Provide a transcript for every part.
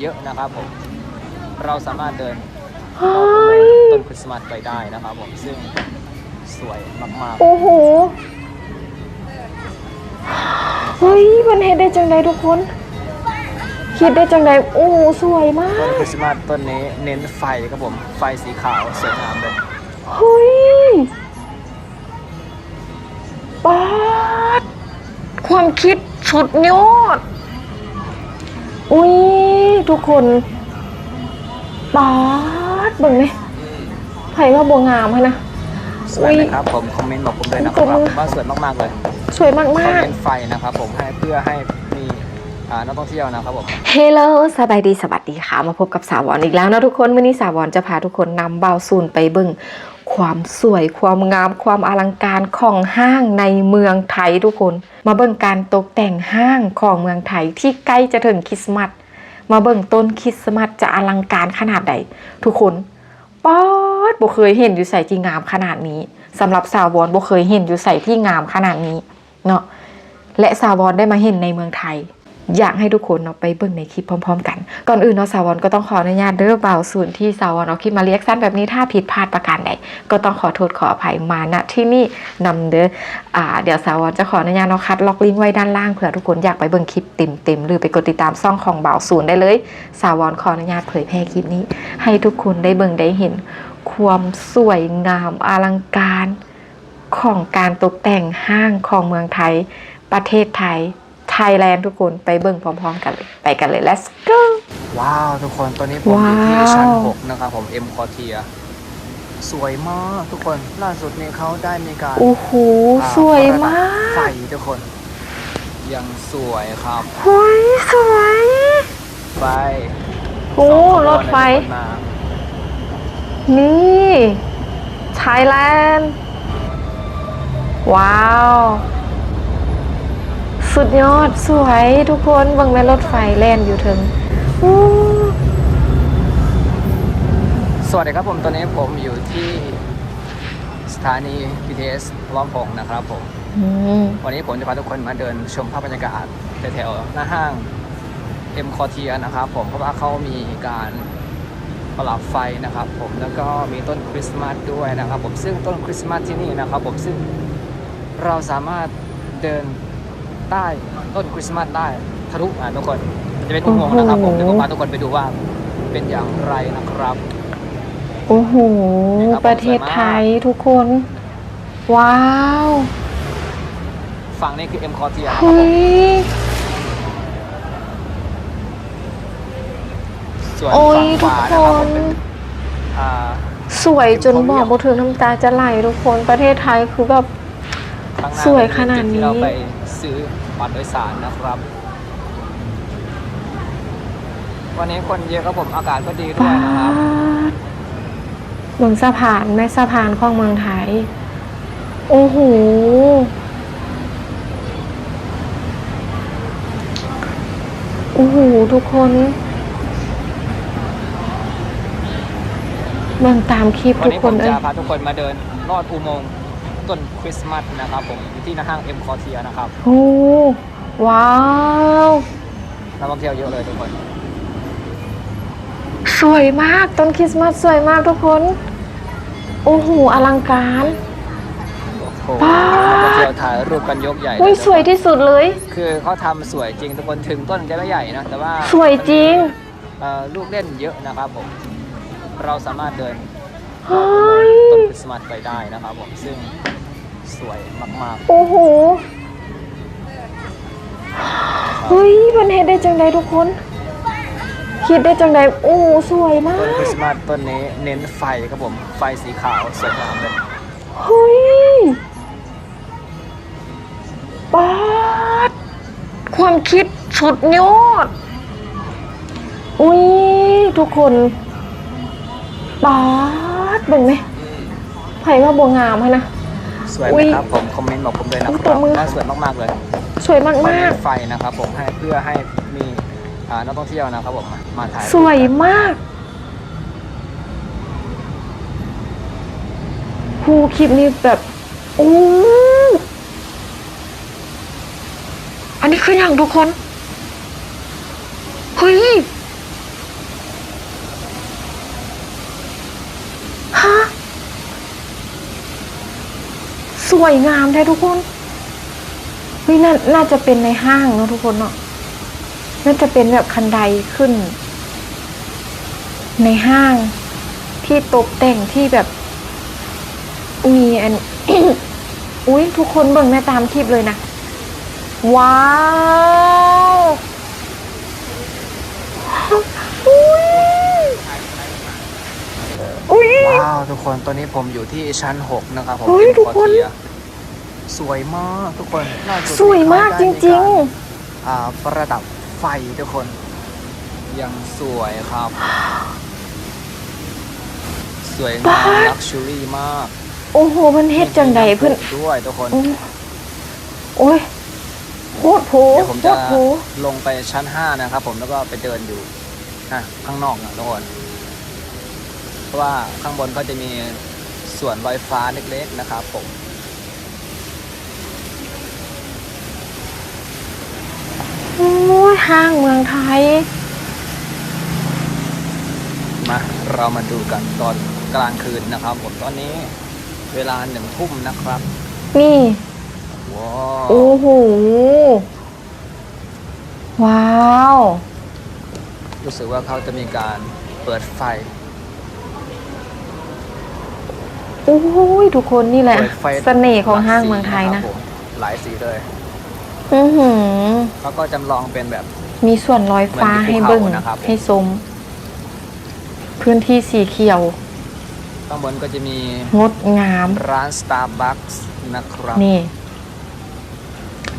เยอะนะครับผมเราสามารถเดินเฮ้ยต้นคริสต์มาสไปได้นะครับผมซึ่งสวยมากโอ้โหเฮ้ยมันเห็นได้จังไดทุกคนคิดได้จังไดโอ้โหสวยมาๆต้นก คริสต์มาสต้นนี้เน้นไฟครับผมไฟสีขาวสวยงามเลยเฮ้ยป๊าดความคิดสุดยอด อุ้ยทุกคนป๊าดเบิ่งไหมไผ่ว่าบัวงามฮะนะ สวยนะครับผมคอมเมนต์บอกผมเลยนะคขรัอบบคุณว่าสวยมากๆเลย สวยมากเขาๆเน้นไฟนะครับผมให้เพื่อให้มีอ่านักท่องเที่ยวนะครับผม เฮลโลสบายดีสวัสดีค่ะ มาพบกับสาววอนอีกแล้วนะทุกคนวันนี้สาววอนจะพาทุกคนนำเบาซูนไปเบิ่ง ความสวยความงามความอลังการของห้างในเมืองไทยทุกคน มาเบิ่งการตกแต่งห้างของเมืองไทยที่ใกล้จะถึงคริสต์มาสมาเบิ่งต้นคริสต์มาสจะอลังการขนาดใดทุกคนป๊อดบ่เคยเห็นอยู่ใส่ที่งามขนาดนี้สำหรับสาววอนบ่เคยเห็นอยู่ใส่ที่งามขนาดนี้เนาะและสาววอนได้มาเห็นในเมืองไทย อยากให้ทุกคนเนาะไปเบิ่งในคลิปพร้อม ๆ กัน ก่อนอื่นเนาะสาวอนก็ต้องขออนุญาตเด้อเบาส่วนที่สาวอนเอาคลิปมาเรียกสั้นแบบนี้ถ้าผิดพลาดประการใดก็ต้องขอโทษขออภัยมาณที่นี่นำเด้ออ่าเดี๋ยวสาวอนจะขออนุญาตเนาะคัดล็อกลิงก์ไว้ด้านล่างเผื่อทุกคนอยากไปเบิ่งคลิปเต็มๆหรือไปกดติดตามช่องของเบาศูนได้เลย สาวอนขออนุญาตเผยแพร่คลิปนี้ ให้ทุกคนได้เบิ่งได้เห็น ความสวยงามอลังการของการตกแต่งห้างของเมืองไทย ประเทศไทย ไทยแลนด์ทุกคนไปเบิ่งพร้อม ๆ กันเลย ไปกันเลย let's go ว้าว ทุกคนตอนนี้ผมอยู่ที่ว้าวชั้น6นะครับผม M คอเทียสวยมากทุกคนล่าสุดนี้เขาได้มีการโอ้โหอ่าสวยมาก ไฟทุกคน ยังสวยครับเฮ้ยสวยไฟโอ้สองขบวนรถไฟในคนมานี่ไทยแลนด์ว้าว สุดยอดสวยทุกคนเบิ่งแม่รถไฟแล่นอยู่ถึงอู้สวัสดีครับผมตอนนี้ผมอยู่ที่สถานี BTS พร้อมพงษ์นะครับผมอืมวันนี้ผมจะพาทุกคนมาเดินชมภาพบรรยากาศแถวๆหน้าห้าง M คอเทียนะครับผมเพราะว่าเขามีการประดับไฟนะครับผมแล้วก็มีต้นคริสต์มาสด้วยนะครับผมซึ่งต้นคริสต์มาสที่นี่นะครับผมซึ่งเราสามารถเดิน ใต้ต้นคริสต์มาสได้ทะลุอะทุกคนจะเป็นอุโมงค์นะครับผมเดี๋ยวผมพาทุกคนไปดูว่าเป็นอย่างไรนะครับ โอ้โหนี่ครับประเทศไทยทุกคน ว้าว ฝั่งนี้คือ M คอเทียนะครับเฮ้ผมยส่วนโอ้ยฝั่งขทุกวาคนะครับผมนเป็นอ่าสวยจนบอกบ่ถึงน้ำตาจะไหลทุกคนประเทศไทยคือแบบ ข้างหน้าสวยขนาดนี้เป็จุที่เราไปซื้อบัตรโดยสารนะครับ วันนี้คนเยอะครับผมอากาศก็ดีด้วยป้านะครับดบนสะพานแม่สะพานของเมืองไทย โอ้โห โอ้โห ทุกคนเมืองตามคลิปวันทุกนี้คผนมเอ้จะยพาทุกคนมาเดินลอดอุโมงค์ ต้นคริสต์มาสนะครับผมอยู่ที่หน้าห้างเอ็มคอเทียนะครับโอ้ว้าว นักท่องเที่ยวเยอะเลยทุกคน สวยมากต้นคริสต์มาสสวยมากทุกคน โอ้โหอลังการ โอ้โหป๊าดนักท่องเที่ยวถ่ายรูปกันยกใหญ่เลอุ้ยยสวยที่สุดเลย คือเขาทำสวยจริงทุกคนถึงต้นจะไม่ใหญ่นะแต่ว่าสวยจริงเอ่อลูกเล่นเยอะนะครับผม เราสามารถเดิน เฮ้ย ต้นคริสต์มาสไปได้นะครับผมซึ่งสวยมากโอ้โหเฮ้ยมันเห็นได้จังใดทุกคน คิดได้จังใดโอ้โหสวยมาๆต้นคริกสต์มาสต้นนี้เน้นไฟครับผมไฟสีขาวสวยงามเลยเฮ้ยป๊าดความคิดสุดยอด อุ้ยทุกคนป๊าดเบิ่งไหม ไผ่ว่าบัวงามฮะนะ สวยอุ๊ไหมยครับผมคอมเมนต์บอกผมเลยนะคอุ๊ยตรับบมือ น่าสวยมากๆเลยสวยมาไฟกเน้นไฟนะครับผมให้เพื่อให้มีอ่านักท่องเที่ยวนะครับผมมาถ่ายรูปๆสวยมากครูคลิปนี้แบบโอ้อันนี้คืออย่างทุกคน เฮ้ย วยงามแท้ทุกคนเฮ้ยน่าน่าจะเป็นในห้างเนอะทุกคนเนาะน่าจะเป็นแบบคันไดขึ้น ในห้างที่ตกแต่งที่แบบมีอันอุ้ยทุกคนเบิ่งแม่ตามคลิปเลยนะ ว้าวอุ้ยอุ้ยว้าว ทุกคนตอนนี้ผมอยู่ที่ชั้น 6 นะครับ ผมเฮ้ยเป็นทุกคนคอเทีย สวยมากทุกคนน่าจะสวยมากจริงๆอ่าประดับไฟทุกคน ยังสวยครับ สวยงามลักชัวรี่มากๆ โอ้โห มันเฮ็ดจังใดเพื่อนด้วยทุกคน โอ้โอ้ยโคตรโผเดี๋ยวผมโคจะตรโผลงไปชั้น 5 นะครับผมแล้วก็ไปเดินอยู่นะข้างนอกนะทุกคนเพราะว่าข้างบนก็จะมีสวนลอยฟ้าเล็กๆนะครับผม โอ้ยห้างเมืองไทย มาเรามาดูกันตอนกลางคืนนะครับผมตอนนี้เวลาหนึ่งทุ่มนะครับนี่ว้าโอ้วโหว้าวรู้สึกว่าเขาจะมีการเปิดไฟโอ้ยทุกคนนี่แหละเปิดไฟเสน่ห์ของห้างเมืองไทยหลานะสีครับผมหลายสีเลย อือหือ เขาก็จำลองเป็นแบบ มีส่วนลอยฟ้าเหมือนที่ให้เบิ่งภูเขานะครับ ให้ชมพื้นที่สีเขียว ข้างบนก็จะมีงดงาม ร้าน Starbucks นะครับนี่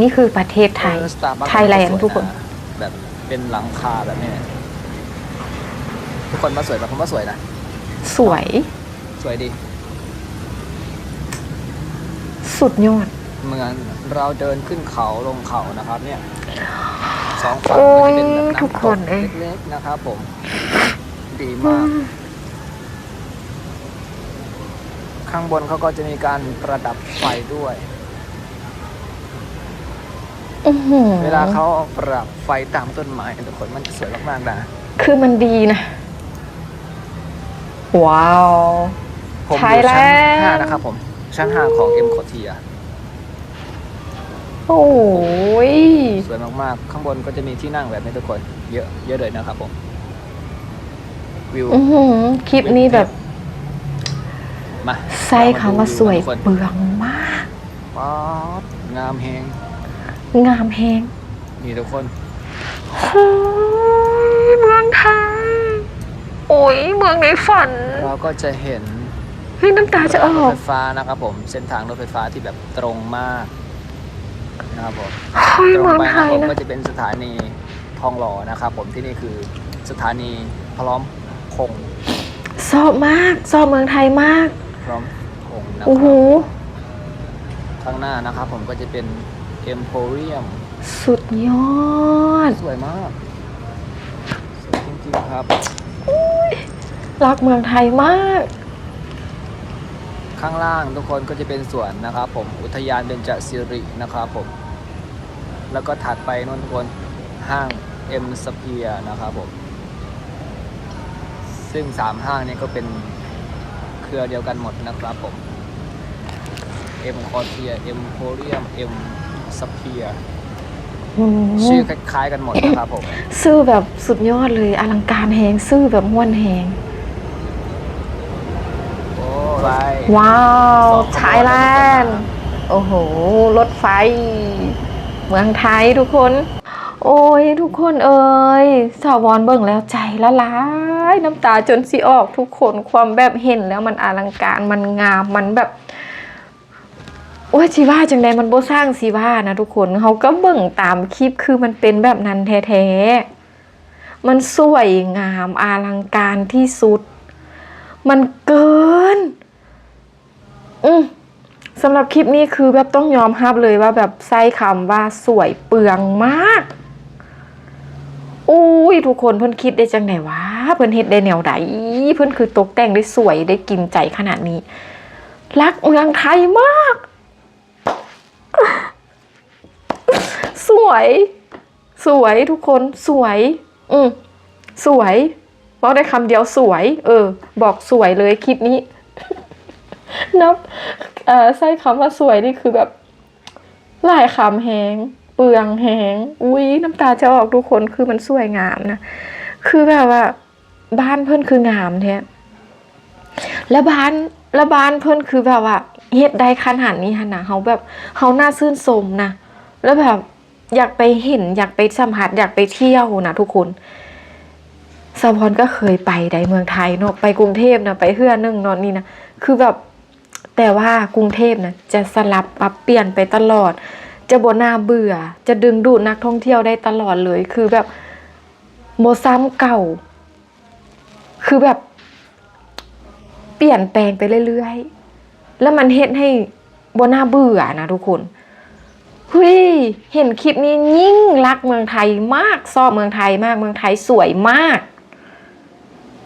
นี่คือประเทศไทย เออ Starbucks ไทยแลนด์สวยะทุกคน แบบเป็นหลังคาแบบนี้ทุกคนมาสวยแบบผมว่าสวยนะ สวย สวยดี สุดยอด เหมือนเราเดินขึ้นเขาลงเขานะครับ เนี่ยสองฝั่งโอ้ก็ยจะเป็นแบบทุกน้ำคตนกเอ้ยเล็กๆนะครับ ผม ดีมาก ข้างบนเขาก็จะมีการประดับไฟด้วยอื้อหือเวลาเขาประดับไฟตามต้นไม้ทุกคนมันจะสวยมากๆนะคือมันดีนะ ว้าว ผมอยู่ชั้น Thailand ห้านะครับผม ชั้นห้าของเอ็มโคเทีย โอ้ยสวยมากๆ ข้างบนก็จะมีที่นั่งแบบนี้ทุกคน เยอะเยอะเลยนะครับผม วิวอือหือคลิปนี้แบบมาใส่คำว่าสวยทุกคนเปลืองมาก ป๊าดงามแฮงงามแฮงนี่ทุกคนโอ้ยเมืองไทยโอ้ยเมืองในฝัน เราก็จะเห็นเฮ้ยน้ำตาจะอรอถก ไฟฟ้านะครับผม เส้นทางรถไฟฟ้าที่แบบตรงมาก นะครับผมเฮ้ยตรงเมืองไปไทนะยผมนะก็จะเป็นสถานีทองหล่อนะครับ ผมที่นี่คือสถานีพร้อมพงษ์ชอบมากชอบเมืองไทยมาก พร้อมพงษ์นะคโอ้โห รับข้างหน้านะครับผมก็จะเป็นเอ็มโพเรียม สุดยอด สวยมากสวยจริงๆครับ รักเมืองไทยมาก ข้างล่างทุกคนก็จะเป็นสวนนะครับ ผมอุทยานเบญจสิรินะครับผม แล้วก็ถัดไปนู่นทุกคนห้างเอ็มสเปียนะครับผมซึ่งสามห้างนี้ก็เป็นเครือเดียวกันหมดนะครับผมเอ็มคอเทียเอ็มโพเรียมเอ็มสเปียอืมชื่อคล้ายๆกันหมดนะครับผม ซื่อแบบสุดยอดเลยอลังการแหงซื่อแบบม้วนแหงโอ้ไปว้าวสองขบวนไทยแลนด์โอ้โห รถไฟ เมืองไทยทุกคน โอ้ยทุกคนเอ้ยสาวรเบิ่งแล้วใจละลายน้ำตาจนสิออกทุกคนความแบบเห็นแล้วมันอลังการมันงามมันแบบโอ้ยชีว่าจังใดมันโบสร้างสีว่านะทุกคนเขาก็เบิ่งตามคลิปคือมันเป็นแบบนั้นแท้ๆมันสวยงามอลังการที่สุด มันเกิน อืม สำหรับคลิปนี้คือแบบต้องยอมรับเลยว่าแบบใส่คำว่าสวยเปลืองมากอุ้ยทุกคนเพิ่นคิดได้จังไหนวะเพิ่นเฮ็ดได้แนวใดเพิ่นคือตกแต่งได้สวยได้กินใจขนาดนี้ รักเมืองไทยมาก สวย สวยทุกคนสวย อืมสวยบอกได้คำเดียวสวย เออ บอกสวยเลยคลิปนี้ นับเอ่อใช้คำว่าสวยนี่คือแบบหลายคำแหงเปลืองแหงอุ้ยน้ำตาจะออกทุกคนคือมันสวยงามนะคือแบบว่า บ้านเพิ่อนคืองามแท้แล้วบ้านแล้วบ้านเพิ่อนคือแบบว่าเฮ็ดได้ขนาดนี้หั่นะเฮาแบบเฮาน่าชื่นชมนะแล้วแบบอยากไปเห็น อยากไปสัมผัสอยากไปเที่ยวนะทุกคนสะพรก็เคยไปได้เมืองไทยเนาะไปกรุงเทพนะไปเฮือนึงนอนนี่นะคือแบบ แต่ว่ากรุงเทพนะจะสลับปรับเปลี่ยนไปตลอด จะบน่าเบื่อ จะดึงดูดนักท่องเที่ยวได้ตลอดเลย คือแบบโมซ้ำเก่า คือแบบ เปลี่ยนแปลงไปเรื่อยๆ แล้วมันเฮ็ดให้บน่าเบื่อนะทุกคนเฮ้ยเห็นคลิปนี้ยิ่งรักเมืองไทยมากชอบเมืองไทยมากเมืองไทยสวยมาก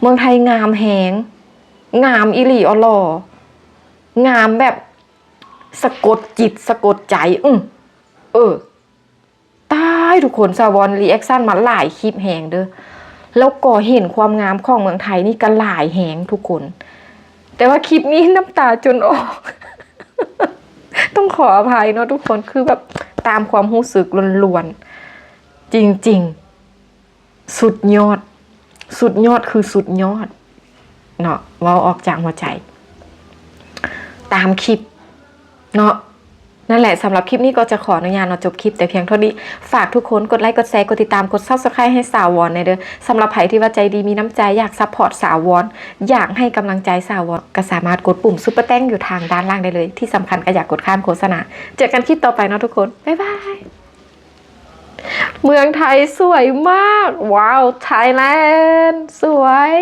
เมืองไทยงามแหง งามอิหลีอลอ งามแบบสะกดจิตสะกดใจ อือเออตายทุกคนสาวอนรีแอคชั่นมาหลายคลิปแหงเด้อแล้วก็เห็นความงามของเมืองไทยนี่ก็หลายแหงทุกคน แต่ว่าคลิปนี้น้ำตาจนออก ต้องขออภัยเนาะทุกคนคือแบบตามความรู้สึกล้วนๆจริงๆ สุดยอด สุดยอดคือสุดยอดเนาะเว่าออกจากหัวใจ ตามคลิปเนาะนั่นแหละสำหรับคลิปนี้ก็จะขออนุญาตเนาะจบคลิปแต่เพียงเท่านี้ ฝากทุกคนกดไลค์ กดแชร์ กดติดตาม กด subscribe ให้สาววอนในเด้อสำหรับใครที่ว่าใจดีมีน้ำใจอยากซัพพอร์ตสาววอน อยากให้กำลังใจสาววอน ก็สามารถกดปุ่มซุปเปอร์แต้งอยู่ทางด้านล่างได้เลย ที่สำคัญก็อยากกดข้ามโฆษณา เจอกันคลิปต่อไปเนาะทุกคน บ๊ายบาย เมืองไทยสวยมาก ว้าวไทยแลนด์สวย